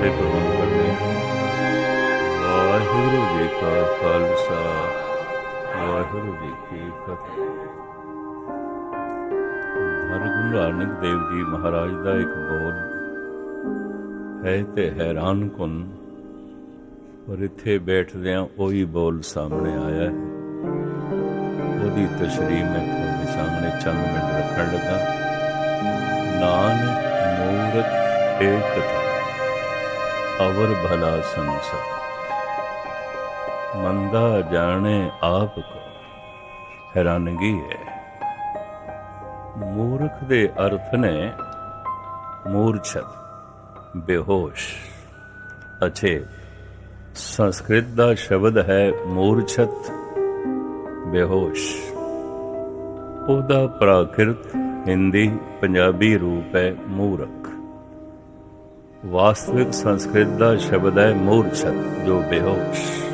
ਫਤਿਹ ਪ੍ਰਵਾਨ ਕਰਦੇ ਵਾਹਿਗੁਰੂ ਜੀ ਕਾ ਖਾਲਸਾ, ਵਾਹਿਗੁਰੂ ਜੀ ਕੀ ਫਤਿਹ। ਧੰਨ ਗੁਰੂ ਨਾਨਕ ਦੇਵ ਜੀ ਮਹਾਰਾਜ ਦਾ ਇੱਕ ਬੋਲ ਹੈ ਤੇ ਹੈਰਾਨ ਕੁਨ, ਪਰ ਇੱਥੇ ਬੈਠਦਿਆਂ ਉਹੀ ਬੋਲ ਸਾਹਮਣੇ ਆਇਆ ਹੈ। ਉਹਦੀ ਤਸ਼ਰੀਹ ਮੈਂ ਤੁਹਾਡੇ ਸਾਹਮਣੇ ਚੰਦ ਮਿੰਟ ਰੱਖਣ ਲੱਗਾ। ਨਾਨਕ ਮੂਰਖ ਏਕ ਅਵਰ ਭਲਾ ਸੰਸਾਰ ਮੰਦਾ ਜਾਣੇ ਆਪ ਕੋ, ਹੈਰਾਨਗੀ ਹੈ। ਮੂਰਖ ਦੇ ਅਰਥ ਨੇ ਮੂਰਛਤ, ਬੇਹੋਸ਼। ਅਛੇ, ਸੰਸਕ੍ਰਿਤ ਦਾ ਸ਼ਬਦ ਹੈ ਮੂਰਛਤ, ਬੇਹੋਸ਼। ਉਹਦਾ ਪ੍ਰਾਕਿਰਤ ਹਿੰਦੀ ਪੰਜਾਬੀ ਰੂਪ ਹੈ ਮੂਰਖ। ਵਾਸਤਵਿਕ ਸੰਸਕ੍ਰਿਤ ਦਾ ਸ਼ਬਦ ਹੈ ਮੂਰਛਤ ਜੋ ਬੇਹੋਸ਼।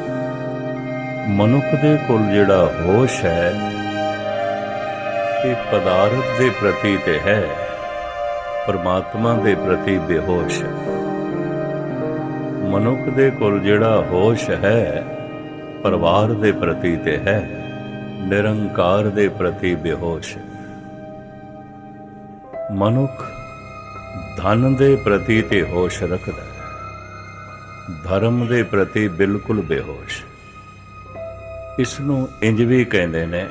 ਮਨੁੱਖ ਦੇ ਕੋਲ ਜਿਹੜਾ ਹੋਸ਼ ਹੈ, ਇਹ ਪਦਾਰਥ ਦੇ ਪ੍ਰਤੀ ਤੇ ਹੈ, ਪਰਮਾਤਮਾ ਦੇ ਪ੍ਰਤੀ ਬੇਹੋਸ਼। ਹੈ ਮਨੁੱਖ ਦੇ ਕੋਲ ਜਿਹੜਾ ਹੋਸ਼ ਹੈ, ਪਰਿਵਾਰ ਦੇ ਪ੍ਰਤੀ ਤੇ ਹੈ, ਨਿਰੰਕਾਰ ਦੇ ਪ੍ਰਤੀ ਬੇਹੋਸ਼। ਮਨੁੱਖ ਧਨ ਦੇ ਪ੍ਰਤੀ ਤੇ ਹੋਸ਼ ਰੱਖਦਾ ਧਰਮ ਦੇ ਪ੍ਰਤੀ ਬਿਲਕੁਲ ਬੇਹੋਸ਼। ਇਸ ਨੂੰ ਇੰਜ ਵੀ ਕਹਿੰਦੇ ਨੇ,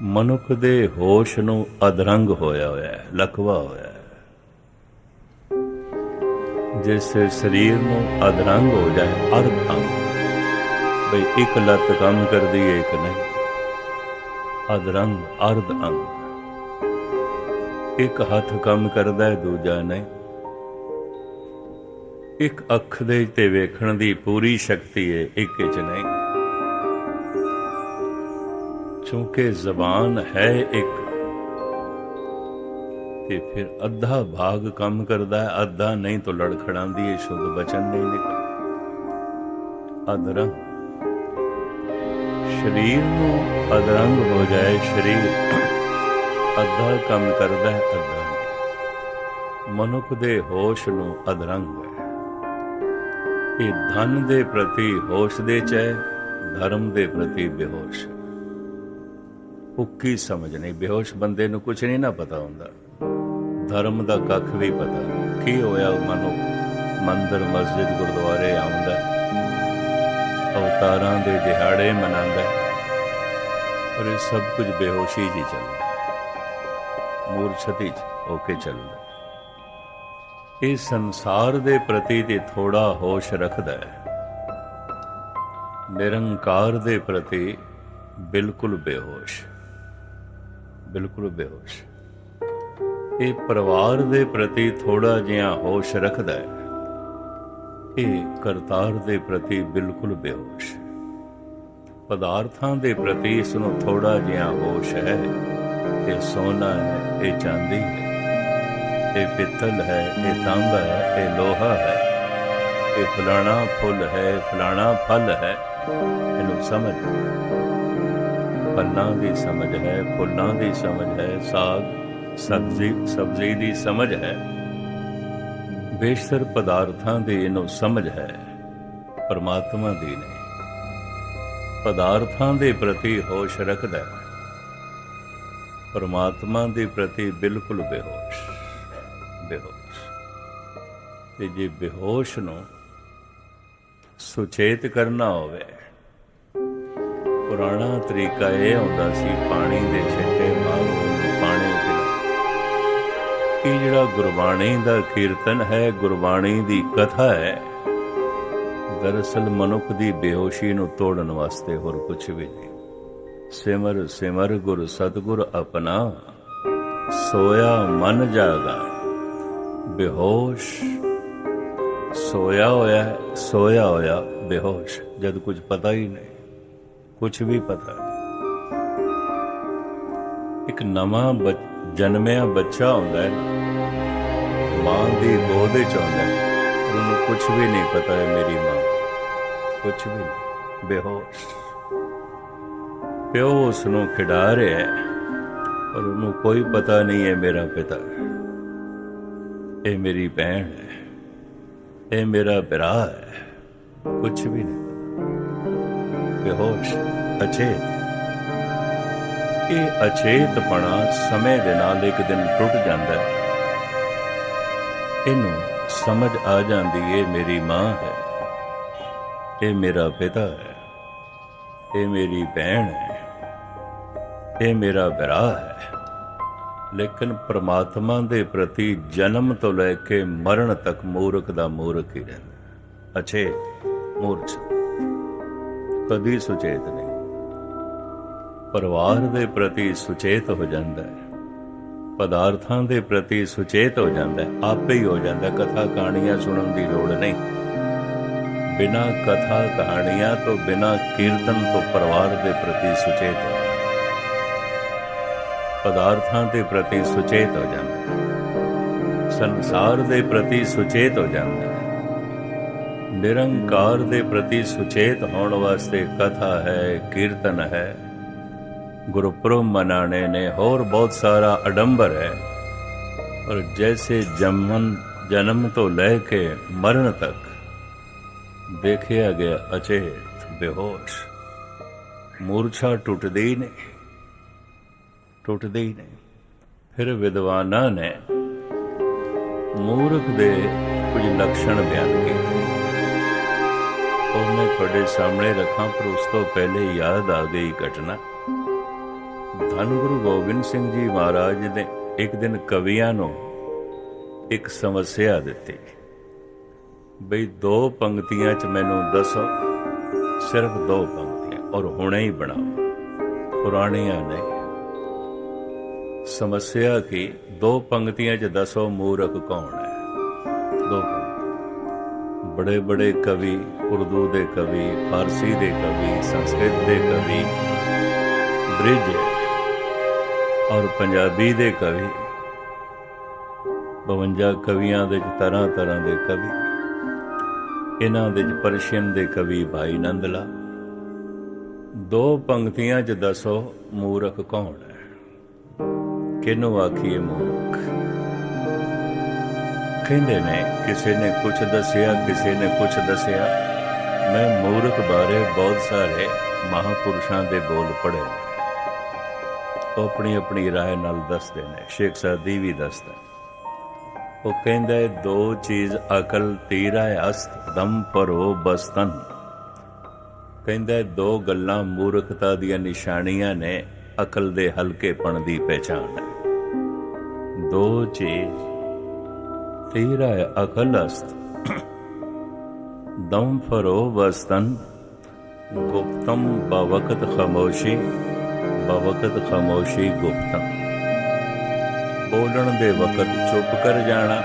ਮਨੁੱਖ ਦੇ ਹੋਸ਼ ਨੂੰ ਅਧਰੰਗ ਹੋਇਆ ਹੋਇਆ ਹੈ ਲਕਵਾ ਹੋਇਆ ਹੈ। ਜਿਸ ਸਰੀਰ ਨੂੰ ਅਧਰੰਗ ਹੋ ਜਾਏ, ਅਰਧ ਅੰਗ ਬਈ ਇੱਕ ਲੱਤ ਕੰਮ ਕਰਦੀ ਹੈ ਇੱਕ ਨਹੀਂ। ਅਧਰੰਗ, ਅਰਧ ਅੰਗ। ਇੱਕ ਹੱਥ ਕੰਮ ਕਰਦਾ ਹੈ, ਦੂਜਾ ਨਹੀਂ। ਇੱਕ ਅੱਖ ਦੇ ਤੇ ਵੇਖਣ ਦੀ ਪੂਰੀ ਸ਼ਕਤੀ ਹੈ, ਇੱਕ ਚ ਨਹੀਂ। ਕਿਉਂਕਿ ਜ਼ਬਾਨ ਹੈ ਇੱਕ, ਤੇ ਫਿਰ ਅੱਧਾ ਭਾਗ ਕੰਮ ਕਰਦਾ ਹੈ, ਅੱਧਾ ਨਹੀਂ ਤਾਂ ਲੜਖੜਾਉਂਦੀ ਹੈ, ਸ਼ੁੱਧ ਬਚਨ ਨਹੀਂ ਨਿਕਲਦਾ ਅਧਰੰਗ। ਸਰੀਰ ਨੂੰ ਅਦਰੰਗ ਹੋ ਜਾਏ ਸਰੀਰ। ਅੱਧਾ ਕੰਮ ਕਰਦਾ ਹੈ ਅੱਧਾ ਨਹੀਂ। ਮਨੁੱਖ ਦੇ ਹੋਸ਼ ਨੂੰ ਅਧਰੰਗ ਹੈ। ਇਹ ਧਨ ਦੇ ਪ੍ਰਤੀ ਹੋਸ਼ ਦੇ ਚ ਹੈ ਧਰਮ ਦੇ ਪ੍ਰਤੀ ਬੇਹੋਸ਼। ਹੈ ਸਮਝ ਨਹੀਂ ਬੇਹੋਸ਼ ਬੰਦੇ ਨੂੰ ਕੁਝ ਨਹੀਂ ਨਾ ਪਤਾ ਹੁੰਦਾ। ਧਰਮ ਦਾ ਕੱਖ ਵੀ ਪਤਾ ਨਹੀਂ। ਕੀ ਹੋਇਆ ਮਨੋ ਮੰਦਰ ਮਸਜਿਦ ਗੁਰਦੁਆਰੇ ਆਉਂਦਾ ਅਵਤਾਰਾਂ ਦੇ ਦਿਹਾੜੇ ਮਨਾਉਂਦਾ ਹੈ, ਪਰ ਇਹ ਸਭ ਕੁਝ ਬੇਹੋਸ਼ੀ ਜੀ ਚੱਲਦਾ ਮੂਰਛਤੀ ਚ ਹੋ ਕੇ ਚੱਲਦਾ ਇਹ ਸੰਸਾਰ ਦੇ ਪ੍ਰਤੀ ਤੇ ਥੋੜਾ ਹੋਸ਼ ਰੱਖਦਾ ਹੈ। ਨਿਰੰਕਾਰ ਦੇ ਪ੍ਰਤੀ ਬਿਲਕੁਲ ਬੇਹੋਸ਼। ਬਿਲਕੁਲ ਬੇਹੋਸ਼। ਇਹ ਪਰਿਵਾਰ ਦੇ ਪ੍ਰਤੀ ਥੋੜਾ ਜਿਹਾ ਹੋਸ਼ ਰੱਖਦਾ ਹੈ। ਇਹ ਕਰਤਾਰ ਦੇ ਪ੍ਰਤੀ ਬਿਲਕੁਲ ਬੇਹੋਸ਼। ਪਦਾਰਥਾਂ ਦੇ ਪ੍ਰਤੀ ਇਸ ਨੂੰ ਥੋੜਾ ਜਿਹਾ ਹੋਸ਼ ਹੈ। ਇਹ ਸੋਨਾ ਹੈ, ਇਹ ਚਾਂਦੀ ਹੈ। ਇਹ ਪਿੱਤਲ ਹੈ, ਇਹ ਤਾਂਬਾ ਹੈ, ਇਹ ਲੋਹਾ ਹੈ। ਇਹ ਫਲਾਣਾ ਫੁੱਲ ਹੈ ਫਲਾਣਾ ਫਲ ਹੈ। ਇਹਨੂੰ ਸਮਝ। ਫਲਾਂ ਦੀ ਸਮਝ ਹੈ, ਫੁੱਲਾਂ ਦੀ ਸਮਝ ਹੈ, ਸਾਗ, ਸਬਜ਼ੀ ਸਬਜ਼ੀ ਦੀ ਸਮਝ ਹੈ। ਬੇਸ਼ਤਰ ਪਦਾਰਥਾਂ ਦੀ ਇਹਨੂੰ ਸਮਝ ਹੈ, ਪਰਮਾਤਮਾ ਦੀ ਨਹੀਂ। ਪਦਾਰਥਾਂ ਦੇ ਪ੍ਰਤੀ ਹੋਸ਼ ਰੱਖਦਾ ਹੈ। ਪਰਮਾਤਮਾ ਦੇ ਪ੍ਰਤੀ ਬਿਲਕੁਲ ਬੇਹੋਸ਼ ਬੇਹੋਸ਼। ਤੇ ਜੇ ਬੇਹੋਸ਼ ਨੂੰ ਸੁਚੇਤ ਕਰਨਾ ਹੋਵੇ, ਪੁਰਾਣਾ ਤਰੀਕਾ ਇਹ ਹੁੰਦਾ ਸੀ, ਪਾਣੀ ਦੇ ਛਿੱਟੇ ਮਾਰ ਪਾਣੀ ਪਿਲਾ ਇਹ ਜਿਹੜਾ ਗੁਰਬਾਣੀ ਦਾ ਕੀਰਤਨ ਹੈ, ਗੁਰਬਾਣੀ ਦੀ ਕਥਾ ਹੈ, ਦਰਅਸਲ ਮਨੁੱਖ ਦੀ ਬੇਹੋਸ਼ੀ ਨੂੰ ਤੋੜਨ ਵਾਸਤੇ ਹੋਰ ਕੁਝ ਵੀ ਨਹੀਂ। ਸਿਮਰ ਸਿਮਰ ਗੁਰ ਸਤਗੁਰ ਆਪਣਾ, ਸੋਇਆ ਮਨ ਜਾਗਾ, ਬੇਹੋਸ਼। ਸੋਇਆ ਹੋਇਆ ਸੋਇਆ ਹੋਇਆ, ਬੇਹੋਸ਼, ਜਦ ਕੁਝ ਪਤਾ ਹੀ ਨਹੀਂ, ਕੁਝ ਵੀ ਪਤਾ ਨਹੀਂ। ਇੱਕ ਨਵਾਂ ਬੱਚ- ਜਨਮਿਆ ਬੱਚਾ ਹੁੰਦਾ ਹੈ ਮਾਂ ਦੀ ਗੋਦ ਵਿੱਚ ਹੁੰਦਾ ਹੈ, ਉਹਨੂੰ ਕੁਝ ਵੀ ਨਹੀਂ ਪਤਾ ਹੈ ਮੇਰੀ ਮਾਂ, ਕੁਝ ਵੀ ਨਹੀਂ, ਬੇਹੋਸ਼। ਪਿਓ ਉਸ ਨੂੰ ਖਿਡਾ ਰਿਹਾ ਹੈ, ਪਰ ਉਹਨੂੰ ਕੋਈ ਪਤਾ ਨਹੀਂ ਹੈ ਮੇਰਾ ਪਿਤਾ। ਇਹ ਮੇਰੀ ਭੈਣ ਹੈ, ਇਹ ਮੇਰਾ ਭਰਾ ਹੈ ਕੁਝ ਵੀ ਨਹੀਂ। ਪਤਾ ਬੇਹੋਸ਼, ਅਚੇਤ। ਇਹ ਅਚੇਤਪਣਾ ਸਮੇਂ ਦੇ ਨਾਲ ਇੱਕ ਦਿਨ ਟੁੱਟ ਜਾਂਦਾ ਹੈ। ਇਹਨੂੰ ਸਮਝ ਆ ਜਾਂਦੀ ਇਹ ਮੇਰੀ ਮਾਂ ਹੈ, ਇਹ ਮੇਰਾ ਪਿਤਾ ਹੈ, ਇਹ ਮੇਰੀ ਭੈਣ ਹੈ। ਇਹ ਮੇਰਾ ਭਰਾ ਹੈ। ਲੇਕਿਨ ਪ੍ਰਮਾਤਮਾ ਦੇ ਪ੍ਰਤੀ ਜਨਮ ਤੋਂ ਲੈ ਕੇ ਮਰਨ ਤੱਕ ਮੂਰਖ ਦਾ ਮੂਰਖ ਹੀ ਰਹਿੰਦਾ ਅਛੇ ਮੂਰਛ ਕਦੀ ਸੁਚੇਤ ਨਹੀਂ। ਪਰਿਵਾਰ ਦੇ ਪ੍ਰਤੀ ਸੁਚੇਤ ਹੋ ਜਾਂਦਾ ਹੈ। ਪਦਾਰਥਾਂ ਦੇ ਪ੍ਰਤੀ ਸੁਚੇਤ ਹੋ ਜਾਂਦਾ ਹੈ। ਆਪੇ ਹੀ ਹੋ ਜਾਂਦਾ ਕਥਾ ਕਹਾਣੀਆਂ ਸੁਣਨ ਦੀ ਲੋੜ ਨਹੀਂ। ਬਿਨਾ ਕਥਾ ਕਹਾਣੀਆਂ ਤੋਂ, ਬਿਨਾ ਕੀਰਤਨ ਤੋਂ ਪਰਿਵਾਰ ਦੇ ਪ੍ਰਤੀ ਸੁਚੇਤ ਹੋ ਪਦਾਰਥਾਂ ਦੇ ਪ੍ਰਤੀ ਸੁਚੇਤ ਹੋ ਜਾਂਦਾ ਹੈ। ਸੰਸਾਰ ਦੇ ਪ੍ਰਤੀ ਸੁਚੇਤ ਹੋ ਜਾਂਦਾ ਹੈ ਨਿਰੰਕਾਰ ਦੇ ਪ੍ਰਤੀ ਸੁਚੇਤ ਹੋਣ ਵਾਸਤੇ ਕਥਾ ਹੈ, ਕੀਰਤਨ ਹੈ। ਗੁਰਪੁਰਬ ਮਨਾਣੇ ਨੇ ਹੋਰ ਬਹੁਤ ਸਾਰਾ ਅਡੰਬਰ ਹੈ। ਪਰ ਜੈਸੇ ਜਨਮ ਜਨਮ ਤੋਂ ਲੈ ਕੇ ਮਰਨ ਤੱਕ ਦੇਖਿਆ ਗਿਆ ਅਚੇਤ, ਬੇਹੋਸ਼। ਮੂਰਛਾ ਟੁੱਟਦੀ ਹੀ ਨਹੀਂ। ਟੁੱਟਦੇ ਹੀ ਨਹੀਂ। ਫਿਰ ਵਿਦਵਾਨਾਂ ਨੇ ਮੂਰਖ ਦੇ ਕੁਝ ਲਕਸ਼ਣ ਬਿਆਨ ਕੀਤੇ। ਉਹ ਮੈਂ ਤੁਹਾਡੇ ਸਾਹਮਣੇ ਰੱਖਾਂ, ਪਰ ਉਸ ਤੋਂ ਪਹਿਲੇ ਯਾਦ ਆ ਗਈ ਘਟਨਾ। ਧੰਨ ਗੁਰੂ ਗੋਬਿੰਦ ਸਿੰਘ ਜੀ ਮਹਾਰਾਜ ਨੇ ਇੱਕ ਦਿਨ ਕਵੀਆਂ ਨੂੰ ਇੱਕ ਸਮੱਸਿਆ ਦਿੱਤੀ। ਬਈ ਦੋ ਪੰਕਤੀਆਂ ਚ ਮੈਨੂੰ ਦੱਸੋ, ਸਿਰਫ ਦੋ ਪੰਕਤੀਆਂ, ਔਰ ਹੁਣੇ ਹੀ ਬਣਾਓ। ਪੁਰਾਣੀਆਂ ਨਹੀਂ ਸਮੱਸਿਆ ਕੀ? ਦੋ ਪੰਕਤੀਆਂ ਚ ਦੱਸੋ ਮੂਰਖ ਕੌਣ ਹੈ? ਦੋ ਬੜੇ ਬੜੇ ਕਵੀ, ਉਰਦੂ ਦੇ ਕਵੀ, ਫਾਰਸੀ ਦੇ ਕਵੀ, ਸੰਸਕ੍ਰਿਤ ਦੇ ਕਵੀ, ਬ੍ਰਿਜ ਔਰ ਪੰਜਾਬੀ ਦੇ ਕਵੀ। 52 ਕਵੀਆਂ ਦੇ ਤਰ੍ਹਾਂ ਤਰ੍ਹਾਂ ਦੇ ਕਵੀ। ਇਹਨਾਂ ਦੇ ਵਿੱਚ ਪਰਸ਼ੀਅਨ ਦੇ ਕਵੀ ਭਾਈ ਨੰਦਲਾ। ਦੋ ਪੰਕਤੀਆਂ 'ਚ ਦੱਸੋ ਮੂਰਖ ਕੌਣ ਹੈ? ਕਿਹਨੂੰ ਆਖੀਏ ਮੂਰਖ? ਕਹਿੰਦੇ ਨੇ, ਕਿਸੇ ਨੇ ਕੁਝ ਦੱਸਿਆ, ਕਿਸੇ ਨੇ ਕੁਝ ਦੱਸਿਆ। ਮੈਂ ਮੂਰਖ ਬਾਰੇ ਬਹੁਤ ਸਾਰੇ ਮਹਾਪੁਰਸ਼ਾਂ ਦੇ ਬੋਲ ਪੜ੍ਹੇ ਉਹ ਆਪਣੀ ਆਪਣੀ ਰਾਏ ਨਾਲ ਦੱਸਦੇ ਨੇ, ਸ਼ੇਖ ਸਾਦੀ ਵੀ ਦੱਸਦਾ ਉਹ ਕਹਿੰਦਾ ਹੈ, ਦੋ ਚੀਜ਼ ਅਕਲ ਤੀਰਾ ਅਸਤ, ਦਮ ਪਰੋ ਬਸਤਨ। ਕਹਿੰਦਾ ਦੋ ਗੱਲਾਂ ਮੂਰਖਤਾ ਦੀਆਂ ਨਿਸ਼ਾਨੀਆਂ ਨੇ ਅਕਲ ਦੇ ਹਲਕੇਪਣ ਦੀ ਪਛਾਣ ਹੈ। ਦੋ ਚੀਜ਼, ਤੀਰਾ ਅਕਲ ਅਸਤ। ਦਮ ਫਰੋ ਬਸਤਨ ਗੁਪਤਮ ਬਵਕਤ ਖਾਮੋਸ਼ੀ ਬਵਕਤ ਖਾਮੋਸ਼ੀ ਗੁਪਤਮ। ਬੋਲਣ ਦੇ ਵਕਤ ਚੁੱਪ ਕਰ ਜਾਣਾ,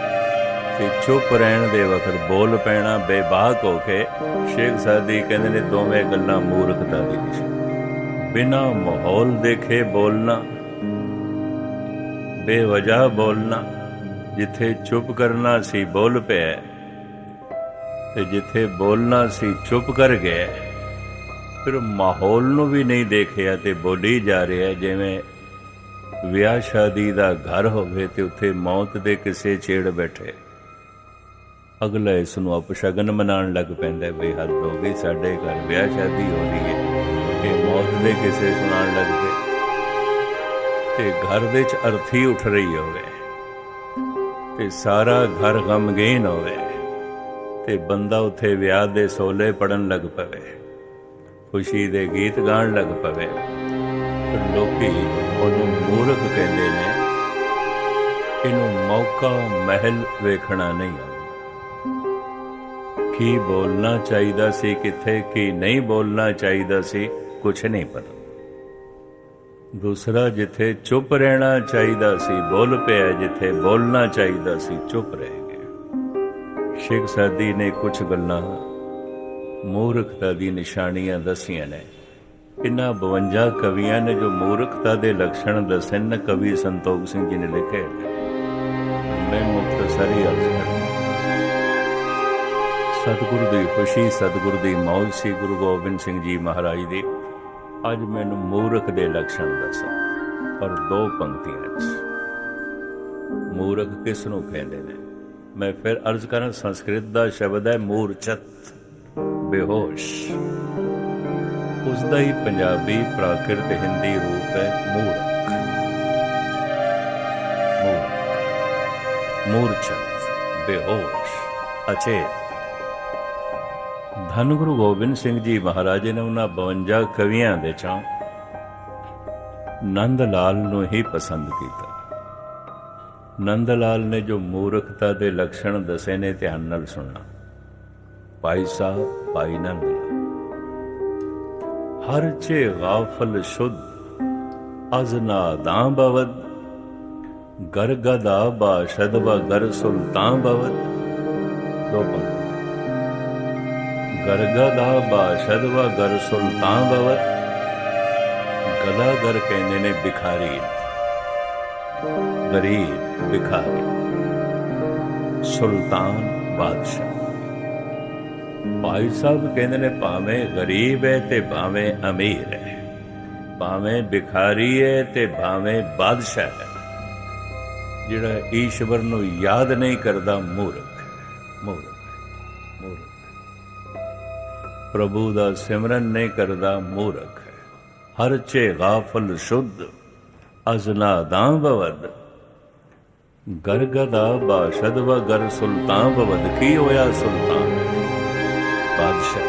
ਤੇ ਚੁੱਪ ਰਹਿਣ ਦੇ ਵਕਤ ਬੋਲ ਪੈਣਾ, ਬੇਬਾਕ ਹੋ ਕੇ ਸ਼ੇਖ ਸਾਦੀ ਕਹਿੰਦੇ ਨੇ, ਦੋਵੇਂ ਗੱਲਾਂ ਮੂਰਖਤਾ ਦੀ ਨਿਸ਼ਾਨੀ ਬਿਨਾ ਮਾਹੌਲ ਦੇਖੇ ਬੋਲਣਾ। ਬੇਵਜ੍ਹਾ ਬੋਲਣਾ, ਜਿੱਥੇ ਚੁੱਪ ਕਰਨਾ ਸੀ ਬੋਲ ਪਿਆ ਤੇ ਜਿੱਥੇ ਬੋਲਣਾ ਸੀ ਚੁੱਪ ਕਰ ਗਿਆ ਫਿਰ ਮਾਹੌਲ ਨੂੰ ਵੀ ਨਹੀਂ ਦੇਖਿਆ ਤੇ ਬੋਲੀ ਜਾ ਰਿਹਾ ਜਿਵੇਂ ਵਿਆਹ ਸ਼ਾਦੀ ਦਾ ਘਰ ਹੋਵੇ ਤੇ ਉੱਥੇ ਮੌਤ ਦੇ ਕਿਸੇ ਛੇੜ ਬੈਠੇ। ਅਗਲਾ ਇਸ ਨੂੰ ਅਪਸ਼ਗਨ ਮਨਾਉਣ ਲੱਗ ਪੈਂਦਾ ਬੇਹੱਦ ਹੋ ਗਈ ਸਾਡੇ ਘਰ ਵਿਆਹ ਸ਼ਾਦੀ ਹੋ ਰਹੀ ਹੈ। ਤੇ ਮੌਤ ਦੇ ਕਿਸੇ ਸੁਣਾਉਣ ਲੱਗ ਪਏ ਤੇ ਘਰ ਦੇ ਅਰਥੀ ਉੱਠ ਰਹੀ ਹੋਵੇ ਤੇ ਸਾਰਾ ਘਰ ਗਮਗੀਨ ਹੋਵੇ ਤੇ ਬੰਦਾ ਉੱਥੇ ਵਿਆਹ ਦੇ ਸੋਲੇ ਪੜਨ ਲੱਗ ਪਵੇ, ਖੁਸ਼ੀ ਦੇ ਗੀਤ ਗਾਣ ਲੱਗ ਪਵੇ ਲੋਕੀ ਉਹਨੂੰ ਮੂਰਖ ਕਹਿੰਦੇ ਨੇ, ਇਹਨੂੰ ਮੌਕਾ ਮਹਿਲ ਵੇਖਣਾ ਨਹੀਂ ਕੀ ਬੋਲਣਾ ਚਾਹੀਦਾ ਸੀ ਕਿੱਥੇ, ਕੀ ਨਹੀਂ ਬੋਲਣਾ ਚਾਹੀਦਾ ਸੀ? ਕੁਝ ਨਹੀਂ ਪਤਾ। ਦੂਸਰਾ, ਜਿੱਥੇ ਚੁੱਪ ਰਹਿਣਾ ਚਾਹੀਦਾ ਸੀ, ਬੋਲ ਪਿਆ, ਜਿੱਥੇ ਬੋਲਣਾ ਚਾਹੀਦਾ ਸੀ, ਚੁੱਪ ਰਹਿ ਗਿਆ। ਸ਼ੇਖ ਸਾਦੀ ਨੇ ਕੁਝ ਗੱਲਾਂ ਮੂਰਖਤਾ ਦੀ ਨਿਸ਼ਾਨੀਆਂ ਦੱਸੀਆਂ ਨੇ। ਇਨ੍ਹਾਂ 52 ਕਵੀਆਂ ਨੇ ਜੋ ਮੂਰਖਤਾ ਦੇ ਲੱਛਣ ਦੱਸੇ ਨੇ, ਕਵੀ ਸੰਤੋਖ ਸਿੰਘ ਜੀ ਨੇ ਲਿਖੇ ਨੇ। ਮੈਂ ਮੁਖਤਸਰੀ ਅਰਜ਼ ਕਰਾਂ ਸਤਿਗੁਰੂ ਦੀ ਖੁਸ਼ੀ, ਸਤਿਗੁਰੂ ਦੀ ਮੌਜ ਸੀ, ਗੁਰੂ ਗੋਬਿੰਦ ਸਿੰਘ ਜੀ ਮਹਾਰਾਜ ਦੀ। ਅੱਜ ਮੈਨੂੰ ਮੂਰਖ ਦੇ ਲੱਛਣ ਦੱਸੋ, ਪਰ ਦੋ ਪੰਕਤੀਆਂ 'ਚ ਮੂਰਖ ਕਿਸ ਨੂੰ ਕਹਿੰਦੇ ਨੇ? ਮੈਂ ਫਿਰ ਅਰਜ਼ ਕਰਾਂ ਸੰਸਕ੍ਰਿਤ ਦਾ ਸ਼ਬਦ ਹੈ ਮੂਰਛਤ। ਬੇਹੋਸ਼। ਉਸ ਦਾ ਹੀ ਪੰਜਾਬੀ ਪ੍ਰਾਕ੍ਰਿਤ ਹਿੰਦੀ ਰੂਪ ਹੈ ਮੂਰਖ। ਮੂਰਖ। ਮੂਰਛਤ। ਬੇਹੋਸ਼। ਅਚੇਤ। ਧੰਨ ਗੁਰੂ ਗੋਬਿੰਦ ਸਿੰਘ ਜੀ ਮਹਾਰਾਜ ਨੇ ਉਹਨਾਂ 52 ਕਵੀਆਂ ਦੇ ਚੋਂ ਨੰਦ ਲਾਲ ਨੂੰ ਹੀ ਪਸੰਦ ਕੀਤਾ। ਨੰਦ ਲਾਲ ਨੇ ਜੋ ਮੂਰਖਤਾ ਦੇ ਲੱਛਣ ਦੱਸੇ ਨੇ ਧਿਆਨ ਨਾਲ ਸੁਣਨਾ। ਭਾਈ ਸਾਹਿਬ, ਭਾਈ ਨੰਦ ਹਰ ਚੇ ਗਾਫਲ ਸ਼ੁੱਧ ਅਜ਼ਨਾ ਦਾਂ ਬਵਦ ਗਰ ਗਦਾ ਬਾਸ਼ਦ ਵਾ ਗਰ ਸੁਲਤਾਨ ਬਵਦ। ਦੋ ਪੰਕਤੀ ਗਰਗਦਾ ਬਾਸ਼ਦ ਵਾ ਗਰ ਸੁਲਤਾਨ ਬਵਤ ਗਦਾਗਰ ਕਹਿੰਦੇ ਨੇ ਭਿਖਾਰੀ। ਗਰੀਬ ਭਿਖਾਰੀ। ਸੁਲਤਾਨ ਬਾਦਸ਼ਾਹ। ਭਾਈ ਸਾਹਿਬ ਕਹਿੰਦੇ ਨੇ ਭਾਵੇਂ ਗਰੀਬ ਹੈ ਤੇ ਭਾਵੇਂ ਅਮੀਰ ਹੈ। ਭਾਵੇਂ ਭਿਖਾਰੀ ਹੈ ਤੇ ਭਾਵੇਂ ਬਾਦਸ਼ਾਹ ਹੈ। ਜਿਹੜਾ ਈਸ਼ਵਰ ਨੂੰ ਯਾਦ ਨਹੀਂ ਕਰਦਾ ਮੂਰਖ ਮੂਰਖ। ਪ੍ਰਭੂ ਦਾ ਸਿਮਰਨ ਨਹੀਂ ਕਰਦਾ ਮੂਰਖ। ਹੈ ਹਰ ਚੇ ਗਾਫਲ ਸ਼ੁੱਧ, ਅਜ਼ਨਾ ਦਾਂ ਬਵਦ ਗਰਗਦਾ ਬਾਸ਼ਦ ਵ ਗਰ ਸੁਲਤਾਨ ਬਵਦ ਕੀ ਹੋਇਆ ਸੁਲਤਾਨ? ਬਾਦਸ਼ਾਹ,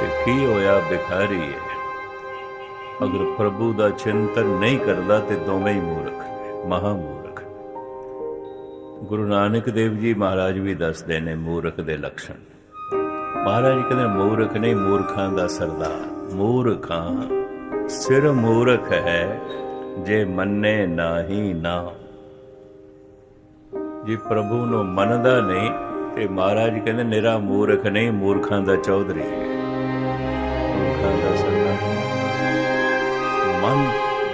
ਤੇ ਕੀ ਹੋਇਆ ਬਿਖਾਰੀ ਹੈ ਅਗਰ ਪ੍ਰਭੂ ਦਾ ਚਿੰਤਨ ਨਹੀਂ ਕਰਦਾ ਤੇ ਦੋਵੇਂ ਹੀ ਮੂਰਖ ਨੇ ਮਹਾ ਮੂਰਖ ਗੁਰੂ ਨਾਨਕ ਦੇਵ ਜੀ ਮਹਾਰਾਜ ਵੀ ਦੱਸਦੇ ਨੇ ਮੂਰਖ ਦੇ ਲੱਛਣ। ਮਹਾਰਾਜ ਕਹਿੰਦੇ, ਮੂਰਖ ਨਹੀਂ, ਮੂਰਖਾਂ ਦਾ ਸਰਦਾਰ। ਮੂਰਖਾਂ ਸਿਰ ਮੂਰਖ ਹੈ, ਜੇ ਮੰਨੇ ਨਾਹੀ ਨਾ। ਜੇ ਪ੍ਰਭੂ ਨੂੰ ਮੰਨਦਾ ਨਹੀਂ, ਤੇ ਮਹਾਰਾਜ ਕਹਿੰਦੇ, ਨਿਰਾ ਮੂਰਖ ਨਹੀਂ, ਮੂਰਖਾਂ ਦਾ ਚੌਧਰੀ। ਹੈ ਮੂਰਖਾਂ ਦਾ ਸਰਦਾਰ। ਮਨ,